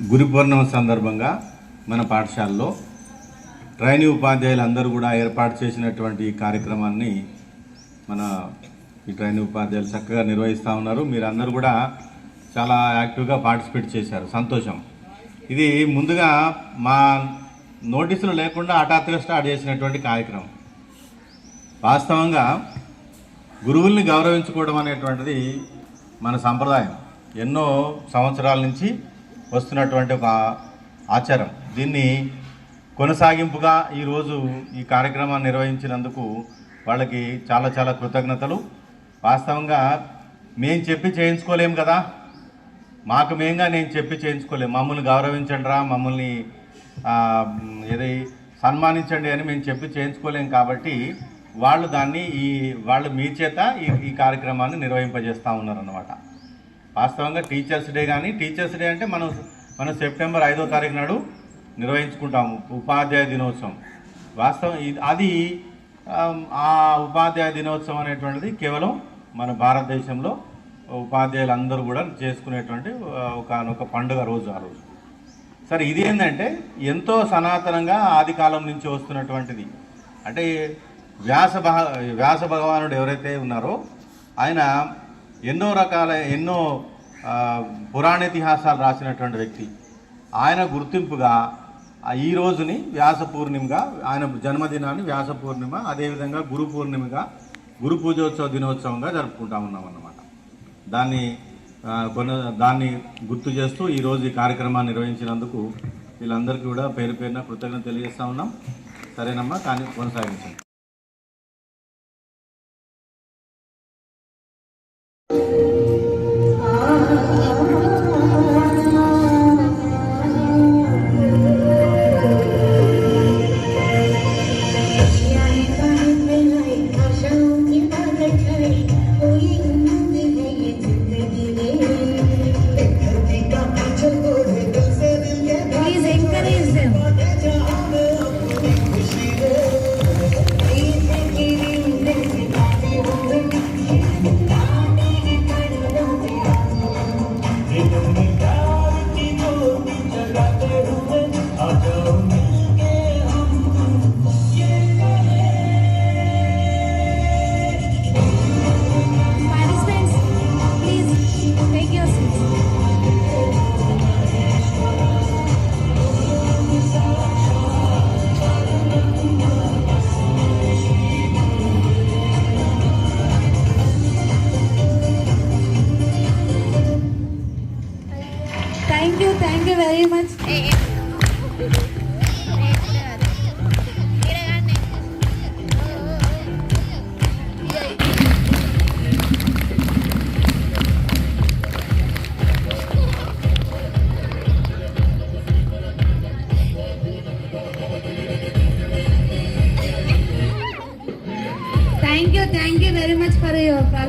గురు పౌర్ణమి సందర్భంగా మన పాఠశాలలో ట్రైనీ ఉపాధ్యాయులు అందరూ కూడా ఏర్పాటు చేసినటువంటి ఈ కార్యక్రమాన్ని మన ఈ ట్రైనీ ఉపాధ్యాయులు చక్కగా నిర్వహిస్తూ ఉన్నారు. మీరందరూ కూడా చాలా యాక్టివ్గా పార్టిసిపేట్ చేశారు. సంతోషం. ఇది ముందుగా మా నోటీసులు లేకుండా హఠాత్తుగా స్టార్ట్ చేసినటువంటి కార్యక్రమం. వాస్తవంగా గురువుల్ని గౌరవించుకోవడం అనేటువంటిది మన సంప్రదాయం. ఎన్నో సంవత్సరాల నుంచి వస్తున్నటువంటి ఒక ఆచారం. దీన్ని కొనసాగింపుగా ఈరోజు ఈ కార్యక్రమాన్ని నిర్వహించినందుకు వాళ్ళకి చాలా చాలా కృతజ్ఞతలు. వాస్తవంగా మేము చెప్పి చేయించుకోలేము కదా. మాకు మేంగా నేను చెప్పి చేయించుకోలేము మమ్మల్ని గౌరవించండి రా మమ్మల్ని ఏది సన్మానించండి అని మేము చెప్పి చేయించుకోలేం కాబట్టి వాళ్ళు దాన్ని ఈ వాళ్ళు మీ చేత ఈ ఈ కార్యక్రమాన్ని నిర్వహింపజేస్తూ ఉన్నారన్నమాట. వాస్తవంగా టీచర్స్ డే కానీ టీచర్స్ డే అంటే మనం మనం సెప్టెంబర్ ఐదో తారీఖు నాడు నిర్వహించుకుంటాము ఉపాధ్యాయ దినోత్సవం. వాస్తవం ఇది- అది ఆ ఉపాధ్యాయ దినోత్సవం అనేటువంటిది కేవలం మన భారతదేశంలో ఉపాధ్యాయులు అందరూ కూడా చేసుకునేటువంటి ఒక ఒక పండుగ రోజు ఆ రోజు. సరే ఇది ఏంటంటే ఎంతో సనాతనంగా ఆది కాలం నుంచి వస్తున్నటువంటిది. అంటే వ్యాస భ వ్యాస భగవానుడు ఎవరైతే ఉన్నారో ఆయన ఎన్నో రకాల ఎన్నో పురాణితిహాసాలు పురాణ ఇతిహాసాలు రాసినటువంటి వ్యక్తి. ఆయన గుర్తింపుగా ఈ రోజుని వ్యాస పూర్ణిమగా ఆయన జన్మదినాన్ని వ్యాస పూర్ణిమ అదేవిధంగా గురు పూర్ణిమగా గురు పూజోత్సవ దినోత్సవంగా జరుపుకుంటా ఉన్నాం అన్నమాట దాన్ని కొన దాన్ని గుర్తు చేస్తూ ఈరోజు ఈ కార్యక్రమాన్ని నిర్వహించినందుకు వీళ్ళందరికీ కూడా పేరు పేరున కృతజ్ఞత తెలియజేస్తా ఉన్నాం. సరేనమ్మా కానీ కొనసాగించండి.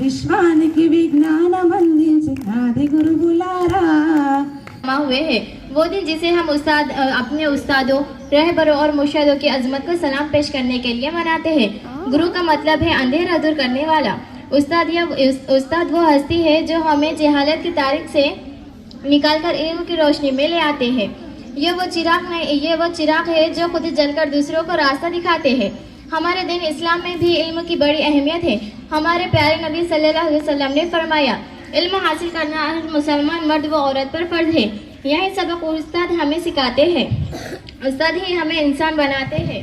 विज्ञान मंदिर आदि गुरु बुलारा हुए हैं। वो दिन जिसे हम उस्ताद अपने उस्तादों, रहबरों और मुर्शदों की अजमत को सलाम पेश करने के लिए मनाते हैं। गुरु का मतलब है अंधेरा दूर करने वाला। उस्ताद या उस्ताद वो हस्ती है जो हमें जहालत की तारीख से निकाल कर इल्म की रोशनी में ले आते हैं। ये वो चिराग नहीं, ये वो चिराग है जो खुद जलकर दूसरों को रास्ता दिखाते हैं। हमारे दिन इस्लाम में भी इल्म की बड़ी अहमियत है। हमारे प्यारे नबी सल्लल्लाहु अलैहि वसल्लम ने फरमाया, इल्म हासिल करना हर मुसलमान मर्द व औरत पर फ़र्ज़ है। यही सबक उस्ताद हमें सिखाते हैं। उस्ताद ही हमें इंसान बनाते हैं।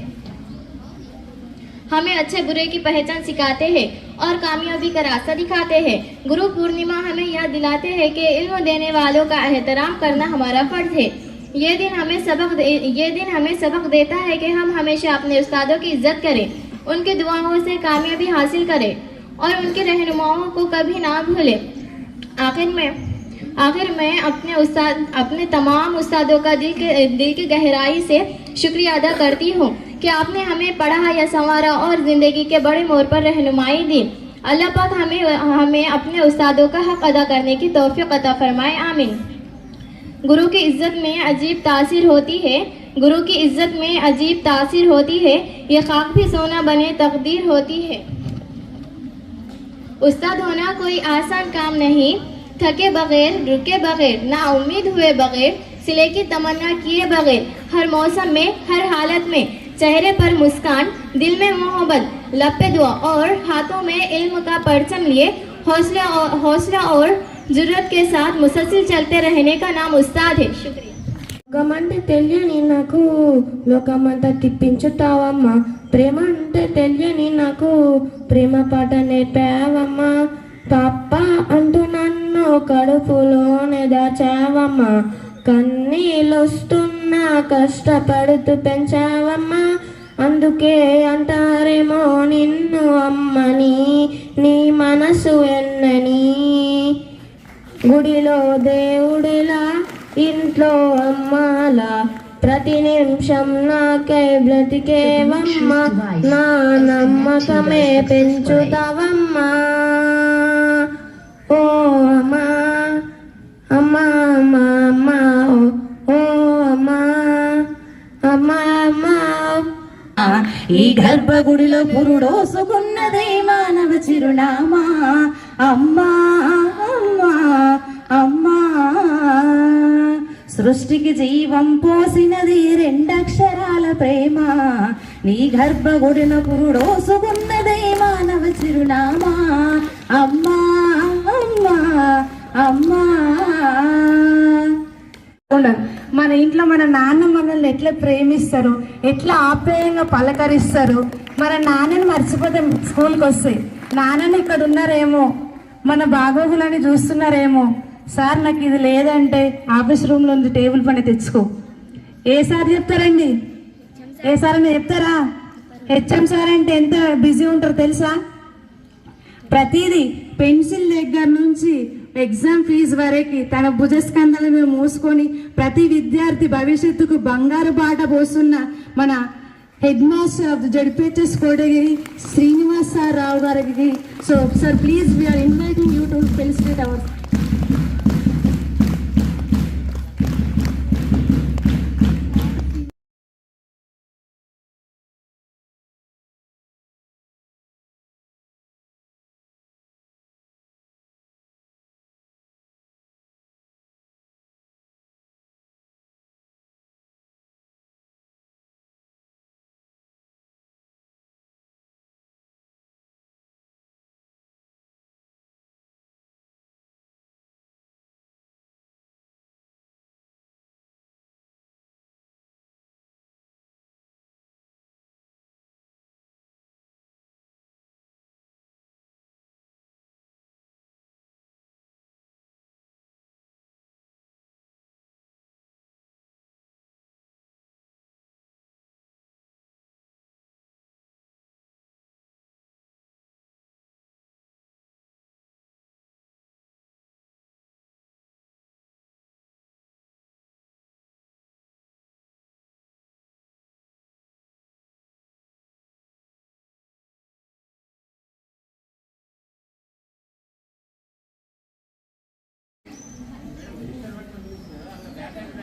हमें अच्छे बुरे की पहचान सिखाते हैं और कामयाबी का रास्ता दिखाते हैं। गुरु पूर्णिमा हमें यह दिलाते हैं कि इल्म देने वालों का एहतराम करना हमारा फ़र्ज़ है। ये दिन हमें सबक ये दिन हमें सबक देता है कि हम हमेशा अपने उस्तादों की इज़्ज़त करें, उनकी दुआओं से कामयाबी हासिल करें और उनके रहनुमाओं को कभी ना भूलें। आखिर में, आखिर मैं अपने उस्ताद, अपने तमाम उस्तादों का दिल के, दिल की गहराई से शुक्रिया अदा करती हूँ कि आपने हमें पढ़ा या संवारा और ज़िंदगी के बड़े मोड़ पर रहनुमाई दी। अल्लाह पाक हमें हमें अपने उस्तादों का हक अदा करने की तौफीक अता फरमाए, आमीन। गुरु की इज़्ज़त में अजीब तासीर होती है। गुरु की इज़्ज़त में अजीब तासीर होती है। ये खाक भी सोना बने तकदीर होती है। उस्ताद होना कोई आसान काम नहीं। थके बगैर, रुके बगैर, ना उम्मीद हुए बगैर, सिले की तमन्ना किए बगैर, हर मौसम में, हर हालत में, चेहरे पर मुस्कान, दिल में मोहब्बत, लपे दुआ और हाथों में इल्म का परचम लिए, हौसला और हौसला और जुर्रत के साथ मुसलसिल चलते रहने का नाम उस्ताद है शुक्रिया లోకమంటే తెలియని నాకు లోకమంతా తిప్పించుతావమ్మా ప్రేమ అంటే తెలియని నాకు ప్రేమ పాట నేర్పావమ్మా పాప అంటూ నన్ను కడుపులోనే దాచావమ్మా కన్నీళ్ళొస్తున్నా కష్టపడుతూ పెంచావమ్మా అందుకే అంటారేమో నిన్ను అమ్మని నీ మనసు ఎన్నని గుడిలో దేవుడిలా ఇంట్లో అమ్మాలా. ప్రతి నిమిషం నాకై బ్రతికేవమ్మ. నా నమ్మకమే పెంచుతావమ్మా. ఓ అమ్మా అమ్మా అమ్మా అమ్మా ఓ అమ్మా అమ్మా అమ్మా. ఈ గర్భగుడిలో పురుడోసుకున్నదే మానవ చిరునామా. అమ్మా సృష్టికి జీవం పోసినది రెండక్షరాల ప్రేమ. నీ గర్భగుడిన పురుడోసుకున్నదే మానవ చిరునామా. అమ్మా అమ్మా అమ్మా. మన ఇంట్లో మన నాన్న మనల్ని ఎట్లా ప్రేమిస్తారు? ఎట్లా ఆప్యాయంగా పలకరిస్తారు? మన నాన్నని మర్చిపోతే స్కూల్కి వస్తే నాన్నని ఇక్కడ ఉన్నారేమో మన బాగోగులని చూస్తున్నారేమో? సార్ నాకు ఇది లేదంటే ఆఫీస్ రూమ్లో ఉంది టేబుల్ పని తెచ్చుకో. ఏ సార్ చెప్తారండి? ఏ సార్ అని చెప్తారా? హెచ్ఎం సార్ అంటే ఎంత బిజీ ఉంటారో తెలుసా? ప్రతిదీ పెన్సిల్ దగ్గర నుంచి ఎగ్జామ్ ఫీజు వరకు తన భుజస్కంధాల మీద మూసుకొని ప్రతి విద్యార్థి భవిష్యత్తుకు బంగారు బాట పోస్తున్న మన headmaster of ZPHS Kotagiri Srinivas sir Rao గారికి. So sir please we are inviting you to felicitate our Yeah,